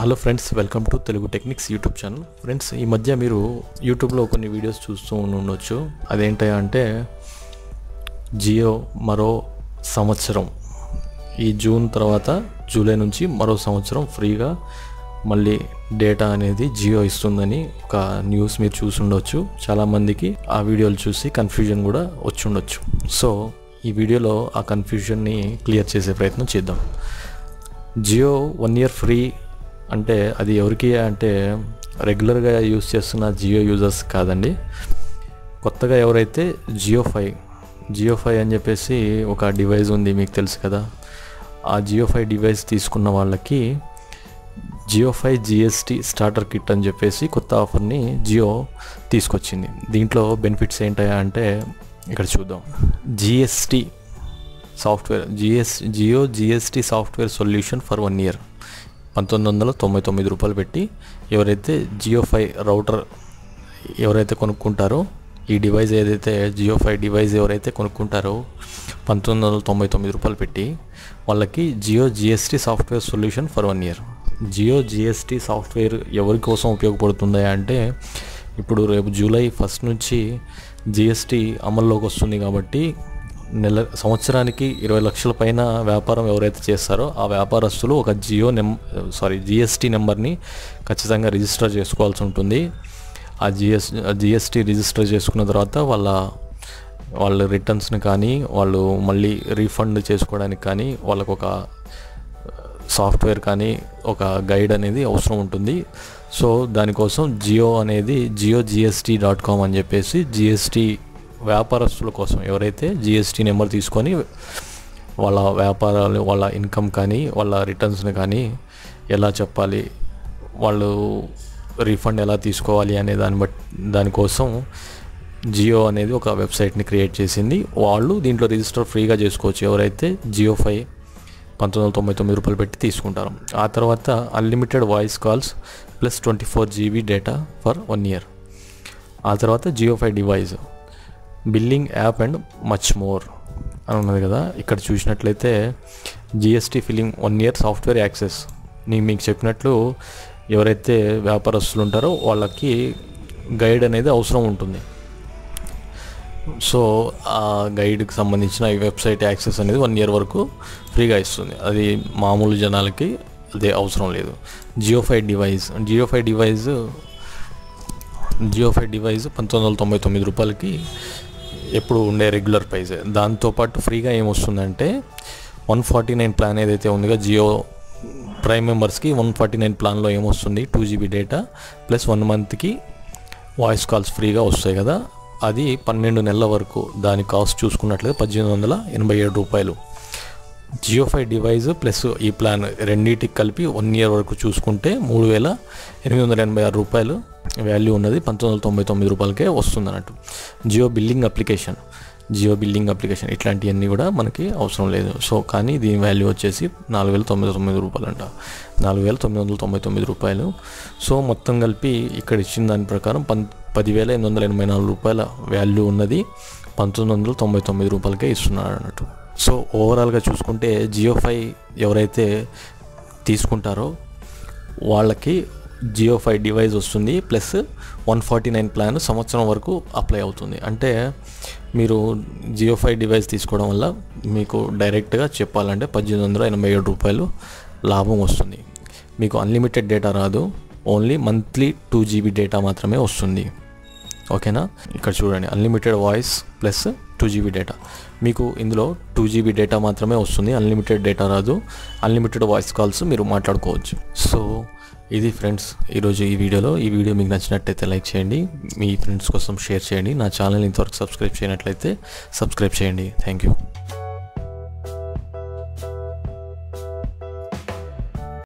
Hello friends welcome to Telugu techniques YouTube channel friends ఈ మధ్య మీరు యూట్యూబ్లో కొన్ని వీడియోస్ చూస్తూ ఉండొచ్చు. అదేంటి అంటే జియో మరో సంవత్సరం. ఈ జూన్ తర్వాత జూలై నుంచి మరో సంవత్సరం ఫ్రీగా మళ్ళీ డేటా అనేది జియో ఇస్తుందని ఒక న్యూస్ మీరు చూసి ఉండొచ్చు చాలామందికి ఆ వీడియోలు చూసి కన్ఫ్యూజన్ కూడా వచ్చి ఉండొచ్చు సో ఈ వీడియోలో ఆ కన్ఫ్యూజన్ని క్లియర్ చేసే ప్రయత్నం చేద్దాం. జియో వన్ ఇయర్ ఫ్రీ అంటే అది ఎవరికి అంటే రెగ్యులర్గా యూస్ చేస్తున్న జియో యూజర్స్ కాదండి. కొత్తగా ఎవరైతే జియో ఫైవ్ జియో ఫైవ్ అని చెప్పేసి ఒక డివైస్ ఉంది మీకు తెలుసు కదా. ఆ జియో ఫైవ్ డివైస్ తీసుకున్న వాళ్ళకి Jio five GST starter kit అని చెప్పేసి కొత్త ఆఫర్ని జియో తీసుకొచ్చింది. దీంట్లో బెనిఫిట్స్ ఏంటయా అంటే ఇక్కడ చూద్దాం. GST software GS Jio GST software solution for one year. పంతొమ్మిది వందల తొంభై తొమ్మిది రూపాయలు పెట్టి ఎవరైతే జియో ఫైవ్ రౌటర్ ఎవరైతే కొనుక్కుంటారో ఈ డివైస్ ఏదైతే జియో ఫైవ్ డివైస్ ఎవరైతే కొనుక్కుంటారో పంతొమ్మిది వందల తొంభై తొమ్మిది రూపాయలు పెట్టి వాళ్ళకి Jio GST software solution for one year. Jio GST software ఎవరి కోసం ఉపయోగపడుతుందా అంటే ఇప్పుడు రేపు జూలై ఫస్ట్ నుంచి జిఎస్టీ అమల్లోకి వస్తుంది కాబట్టి నెల సంవత్సరానికి ఇరవై లక్షల పైన వ్యాపారం ఎవరైతే చేస్తారో ఆ వ్యాపారస్తులు ఒక జియో నెం సారీ జిఎస్టీ నెంబర్ని ఖచ్చితంగా రిజిస్టర్ చేసుకోవాల్సి ఉంటుంది. ఆ జిఎస్ జిఎస్టీ రిజిస్టర్ చేసుకున్న తర్వాత వాళ్ళ వాళ్ళ రిటర్న్స్ని కానీ వాళ్ళు మళ్ళీ రీఫండ్ చేసుకోవడానికి కానీ వాళ్ళకు ఒక సాఫ్ట్వేర్ కానీ ఒక గైడ్ అనేది అవసరం ఉంటుంది. సో దానికోసం జియో అనేది జియో జిఎస్టీ డాట్ కామ్ అని చెప్పేసి జిఎస్టీ వ్యాపారస్తుల కోసం ఎవరైతే జిఎస్టీ నెంబర్ తీసుకొని వాళ్ళ వ్యాపారాలు వాళ్ళ ఇన్కమ్ కానీ వాళ్ళ రిటర్న్స్ని కానీ ఎలా చెప్పాలి వాళ్ళు రీఫండ్ ఎలా తీసుకోవాలి అనే దాన్ని బట్టి దానికోసం జియో అనేది ఒక వెబ్సైట్ని క్రియేట్ చేసింది. వాళ్ళు దీంట్లో రిజిస్టర్ ఫ్రీగా చేసుకోవచ్చు. ఎవరైతే జియో ఫైవ్ పంతొమ్మిది వందల తొంభై తొమ్మిది రూపాయలు పెట్టి తీసుకుంటారు. ఆ తర్వాత unlimited voice calls plus twenty four GB data for one year ఆ తర్వాత Jio five device billing app and much more అని ఉన్నది కదా. ఇక్కడ చూసినట్లయితే GST filling one year software access నేను మీకు చెప్పినట్లు ఎవరైతే వ్యాపారస్తులు ఉంటారో వాళ్ళకి గైడ్ అనేది అవసరం ఉంటుంది. సో ఆ గైడ్కి సంబంధించిన ఈ వెబ్సైట్ యాక్సెస్ అనేది వన్ ఇయర్ వరకు ఫ్రీగా ఇస్తుంది. అది మామూలు జనాలకి అదే అవసరం లేదు. JioFi device Jio device Jio device పంతొమ్మిది వందల తొంభై తొమ్మిది రూపాయలకి ఎప్పుడు ఉండే రెగ్యులర్ ప్రైస్ దాంతోపాటు ఫ్రీగా ఏమొస్తుందంటే వన్ ఫార్టీ నైన్ ప్లాన్ ఏదైతే ఉందిగా జియో ప్రైమ్ మెంబర్స్కి వన్ ఫార్టీ నైన్ ప్లాన్లో ఏమొస్తుంది two GB data plus one మంత్కి వాయిస్ కాల్స్ ఫ్రీగా వస్తాయి కదా. అది పన్నెండు నెలల వరకు దాని కాస్ట్ చూసుకున్నట్లయితే పద్దెనిమిది వందల ఎనభై ఏడు రూపాయలు. జియో ఫైవ్ డివైస్ ప్లస్ ఈ ప్లాన్ రెండింటికి కలిపి వన్ ఇయర్ వరకు చూసుకుంటే మూడు వేల ఎనిమిది వందల ఎనభై ఆరు రూపాయలు వాల్యూ ఉన్నది పంతొమ్మిది వందల తొంభై తొమ్మిది రూపాయలకే వస్తుంది అన్నట్టు Jio billing application Jio billing application ఇట్లాంటివన్నీ కూడా మనకి అవసరం లేదు. సో కానీ దీని వాల్యూ వచ్చేసి నాలుగు వేల తొమ్మిది తొమ్మిది రూపాయలు అంట నాలుగు వేల తొమ్మిది వందల తొంభై తొమ్మిది రూపాయలు. సో మొత్తం కలిపి ఇక్కడ ఇచ్చిన దాని ప్రకారం పం పదివేల ఎనిమిది వందల ఎనభై నాలుగు రూపాయల వాల్యూ ఉన్నది పంతొమ్మిది వందల తొంభై తొమ్మిది రూపాయలకే ఇస్తున్నారు అన్నట్టు సో ఓవరాల్గా చూసుకుంటే జియో ఫైవ్ ఎవరైతే తీసుకుంటారో వాళ్ళకి జియో ఫైవ్ డివైస్ వస్తుంది plus one forty nine plan సంవత్సరం వరకు అప్లై అవుతుంది. అంటే మీరు జియో ఫైవ్ డివైస్ తీసుకోవడం వల్ల మీకు డైరెక్ట్గా చెప్పాలంటే పద్దెనిమిది వందల ఎనభై ఏడు రూపాయలు లాభం వస్తుంది. మీకు అన్లిమిటెడ్ డేటా రాదు only monthly two GB data మాత్రమే వస్తుంది. ఓకేనా? ఇక్కడ చూడండి unlimited voice plus two GB data మీకు ఇందులో టూ జీబీ డేటా మాత్రమే వస్తుంది అన్లిమిటెడ్ డేటా రాదు. అన్లిమిటెడ్ వాయిస్ కాల్స్ మీరు మాట్లాడుకోవచ్చు. సో ఇది ఫ్రెండ్స్ ఈరోజు ఈ వీడియోలో. ఈ వీడియో మీకు నచ్చినట్టయితే లైక్ చేయండి. మీ ఫ్రెండ్స్ కోసం షేర్ చేయండి. నా ఛానల్ ఇంతవరకు సబ్స్క్రైబ్ చేయనట్లయితే సబ్స్క్రైబ్ చేయండి. Thank you